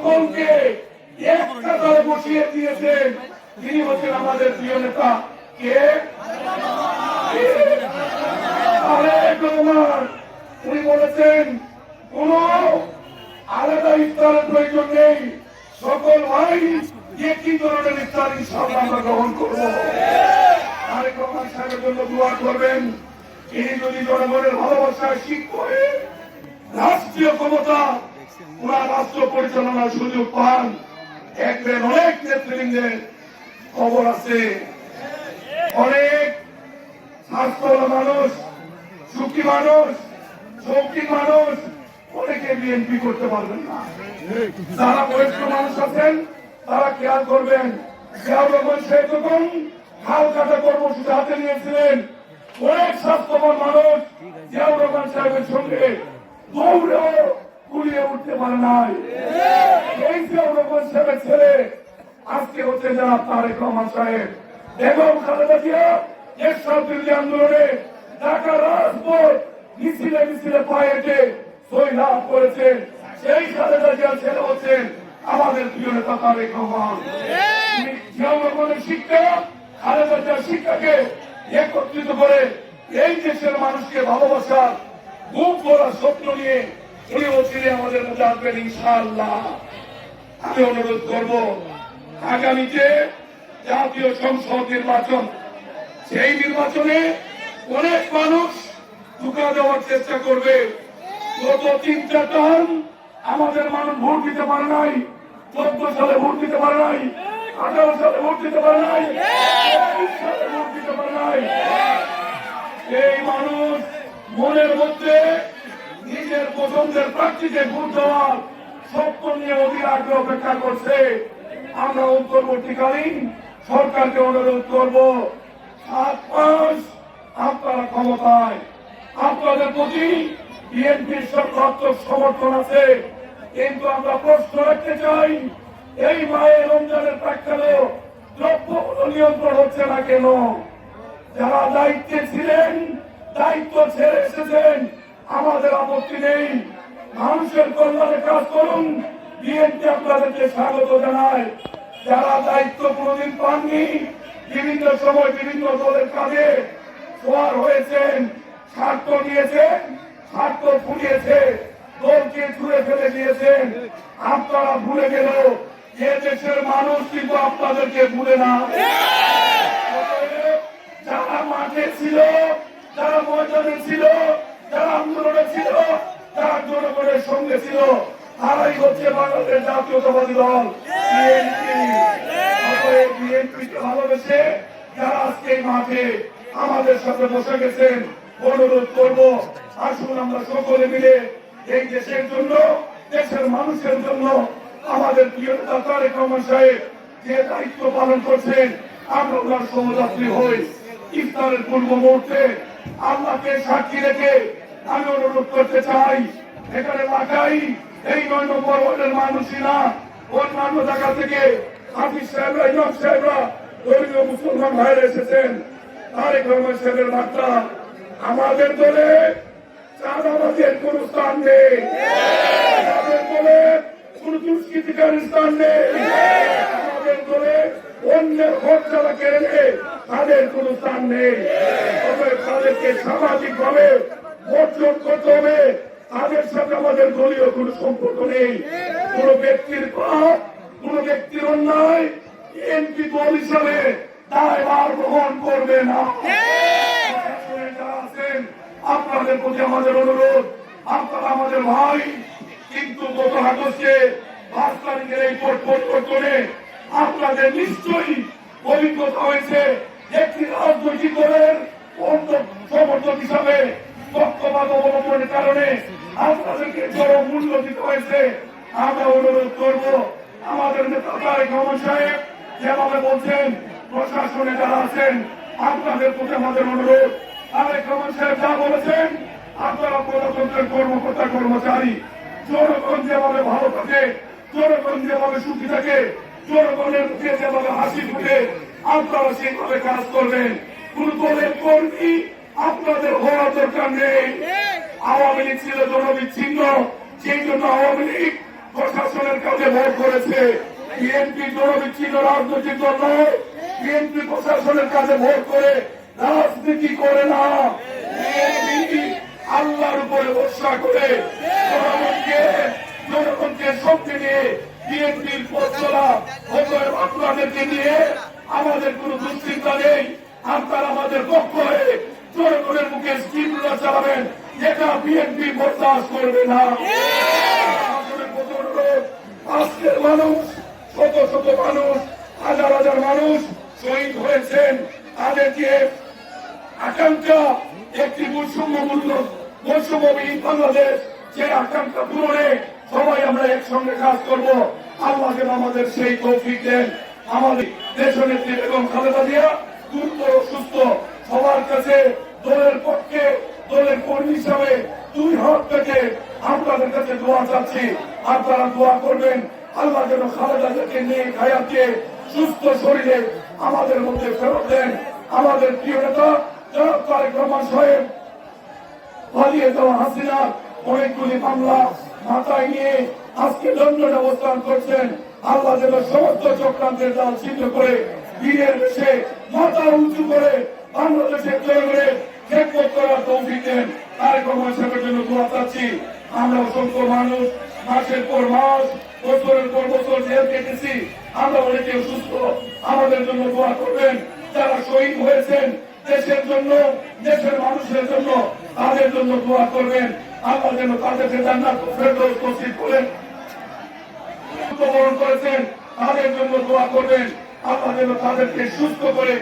সকলকে এক কাতারে বসিয়ে দিয়েছেন। তিনি হচ্ছেন আমাদের প্রিয় নেতা। কে? উনি বলেছেন, কোন আলাদা ইফতারের প্রয়োজন নেই। সকল ভাই একই ধরনের ইফতার ইনশাআল্লাহ আমরা গ্রহণ করব। তারেক রহমান সাহেবের জন্য দোয়া করবেন। তিনি যদি জনগণের ভালোবাসায় করে রাষ্ট্রীয় ক্ষমতা পুরা রাষ্ট্র পরিচালনার সুযোগ পান। দেখবেন অনেক নেতৃবৃন্দের খবর আছে। অনেক স্বাস্থ্যওয়ালা মানুষ, সুখী মানুষ শৌখিন মানুষ অনেকে বিএনপি করতে পারবেন না। যারা বয়স্ক মানুষ আছেন, তারা খেয়াল করবেন, জিয়াউর রহমান যখন খাল কাটা কর্মসূচি হাতে নিয়েছিলেন, অনেক স্বাস্থ্যবান মানুষ জিয়াউর রহমান সাহেবের সঙ্গে দৌড়েও কুড়িয়ে উঠতে পারে নাই। এই রহমান সাহেবের ছেলে। আজকে হচ্ছে যারা তারেক রহমান সাহেব। বেগম খালেদা জিয়া এরশাদ বিরোধী আন্দোলনে ঢাকা রাজপথ মিছিলে মিছিলে পায়ে হেঁটে লাভ করেছেন। সেই খালেদা জিয়ার ছেলে হচ্ছেন আমাদের প্রিয় নেতা তারেক রহমান। রহমানের শিক্ষা, খালেদা জিয়ার শিক্ষাকে একত্রিত করে এই দেশের মানুষকে ভালোবাসার বুক করার স্বপ্ন নিয়ে উনি অচিরে আমাদের মধ্যে আসবেন ইনশাআল্লাহ। আমি অনুরোধ করব, আগামীতে জাতীয় সংসদ নির্বাচন, সেই নির্বাচনে অনেক মানুষ টুকা দেওয়ার চেষ্টা করবে। গত তিনটা টার্ম আমাদের মানুষ ভোট দিতে পারে নাই, চোদ্দ সালে ভোট দিতে পারে নাই, আঠারো সালে ভোট দিতে পারে নাই সালে ভোট দিতে পারে নাই। এই মানুষ মনের মধ্যে নিজের পছন্দের প্রার্থীকে ভোট দেওয়ার স্বপ্ন নিয়ে অধীর আগ্রহ অপেক্ষা করছে। আমরা অন্তর্বর্তীকালীন সরকারকে অনুরোধ করব, সাত মাস আপনারা ক্ষমতায়। আপনাদের প্রতি বিএনপির সর্বাত্মক সমর্থন আছে। কিন্তু আমরা প্রশ্ন রাখতে চাই, এই মায়ের রমজানের প্রাক্কালেও দ্রব্যমূল্য নিয়ন্ত্রণ হচ্ছে না কেন? যারা দায়িত্বে ছিলেন, দায়িত্ব ছেড়ে এসেছেন আমাদের আপত্তি নেই। মানুষের কল্যাণে কাজ করুন। বিএনপি আপনাদেরকে স্বাগত জানায় যারা দায়িত্ব কোনদিন পাননি, বিভিন্ন সময় বিভিন্ন দলের কাজে সোয়ার হয়েছেন, স্বার্থ নিয়েছেন, স্বার্থ ফুরিয়েছে, দলকে ছুঁড়ে ফেলে দিয়েছেন। আপনারা ভুলে গেল যে দেশের মানুষ কিন্তু আপনাদেরকে ভুলে না। যারা মাঠে ছিল, যারা ময়দানে ছিল যারা আন্দোলনে ছিল, যারা জনগণের সঙ্গে ছিল, তারাই হচ্ছে বাংলাদেশ জাতীয়তাবাদী দল ভালোবেসে যারা আজকে মাঠে আমাদের সাথে বসে গেছেন, অনুরোধ করব, আসুন আমরা সকলে মিলে এই দেশের জন্য, দেশের মানুষের জন্য আমাদের প্রিয় তারেক রহমান সাহেব যে দায়িত্ব পালন করছেন, আমরা ওনার সহযাত্রী হই। ইফতারের পূর্ব মুহূর্তে আল্লাহকে সাক্ষী রেখে আমি অনুরোধ করতে চাই, এখানে লাগাই। এই নয় নম্বর ওয়ার্ডের মানুষই না। অন্যান্য জায়গা থেকে হাফিজ সাহেবরা, ইমাম সাহেবরা, ধর্মীয় মুসলমান ভাইরা এসেছেন। তারেক রহমান সাহেবের বার্তা, আমাদের দলে চাঁদাবাজের কোন স্থান নেই। আমাদের দলে কোন দুষ্কৃতিকার স্থান নেই। আমাদের দলে অন্যের হক যারা কেড়ে তাদের কোন স্থান নেই। তবে তাদেরকে সামাজিক ভাবে বর্জন করতে হবে। তাদের সাথে আমাদের দলীয় কোন সম্পর্ক নেই। কোন ব্যক্তির পাপ, কোন ব্যক্তির অন্যায়, এমপি দল হিসাবে দায়ভার গ্রহণ করবে না। আপনাদের প্রতি আমাদের অনুরোধ, আপনারা আমাদের ভাই, কিন্তু গত আগস্টে পাঁচ তারিখের এই ভোট পরিবর্তনে আপনাদের নিশ্চয়ই অভিজ্ঞতা হয়েছে। একটি রাজনৈতিক দলের সমর্থক হিসাবে পক্ষপাত অবলম্বনের কারণে আপনাদেরকে চরম মূল্য দিতে হয়েছে। আমরা অনুরোধ করব, আমাদের নেতা তারেক রহমান সাহেব যেভাবে বলছেন, প্রশাসনে যারা আছেন, আপনাদের প্রতি আমাদের অনুরোধ। তারেক রহমান সাহেব যা বলেছেন, আপনারা প্রজাতন্ত্রের কর্মকর্তা, কর্মচারী। জনগণ যেভাবে ভালো থাকে, জনগণ যেভাবে সুখী থাকে, জনগণের মুখে যেভাবে হাসি ফুটে, আপনারা সেইভাবে কাজ করবেন। কোন দলের কর্মী আপনাদের হওয়ার দরকার নেই। আওয়ামী লীগ ছিল জনবিচ্ছিন্ন সেই জন্য আওয়ামী লীগ প্রশাসনের কাছে ভোট করেছে। বিএনপি জনবিচ্ছিন্ন রাজনৈতিক দল নয়। বিএনপি প্রশাসনের কাছে ভোট করে রাজনীতি করে না। আল্লাহর উপরে ভরসা করে জনগণকে জনগণকে শক্তি নিয়ে বিএনপির পথ চলা অতএব আপনাদেরকে নিয়ে আমাদের কোনো দুশ্চিন্তা নেই। আপনারা আমাদের পক্ষ হয়ে জনগণের মুখে স্কিমগুলো চালাবেন এটা বিএনপি বরদাস্ত করবে না। আজকের মানুষ, শত শত মানুষ, হাজার হাজার মানুষ শহীদ হয়েছেন। তাদেরকে আকাঙ্ক্ষা, একটি বৈষম্যমূল্য বৈষম্যবিহীন বাংলাদেশ, যে আকাঙ্ক্ষা পূরণে সবাই আমরা একসঙ্গে কাজ করব। আল্লাহ যেন আমাদের সেই তৌফিক দেন। আমাদের দেশনেত্রী বেগম খালেদা জিয়া দ্রুত সুস্থ সবার কাছে দলের পক্ষে, দলের কর্মী হিসাবে দুই হাত থেকে আপনাদের কাছে দোয়া চাচ্ছি। আপনারা দোয়া করবেন, আল্লাহ যেন খালেদা জিয়াকে নিয়ে খায়াকে সুস্থ শরীরে আমাদের মধ্যে ফেরত দেন। আমাদের প্রিয় নেতা, জনাব তারেক রহমান সাহেব, পালিয়ে যাওয়া হাসিনা, অনেকগুলি মামলা মাথায় নিয়ে আজকে লন্ডনে অবস্থান করছেন। আল্লাহ যেন সমস্ত চক্রান্তের জাল ছিন্ন করে বীরের বেশে মাথা উঁচু করে বাংলাদেশের জনগণের খেদমত করার তৌফিক দেন তারেক রহমান জন্য দোয়া চাচ্ছি। আমরা অসংখ্য মানুষ, মাসের পর মাস, বছরের পর বছর জেল কেটেছি আমরা অনেকে সুস্থ আমাদের জন্য দোয়া করবেন। যারা শহীদ হয়েছেন, দেশের জন্য, দেশের মানুষের জন্য, তাদের জন্য দোয়া করবেন। আল্লাহ যেন তাদেরকে জান্নাত ফেরদৌস নসিব করেন। মৃত্যুবরণ করেছেন, তাদের জন্য দোয়া করবেন। আল্লাহ যেন তাদেরকে সুস্থ করে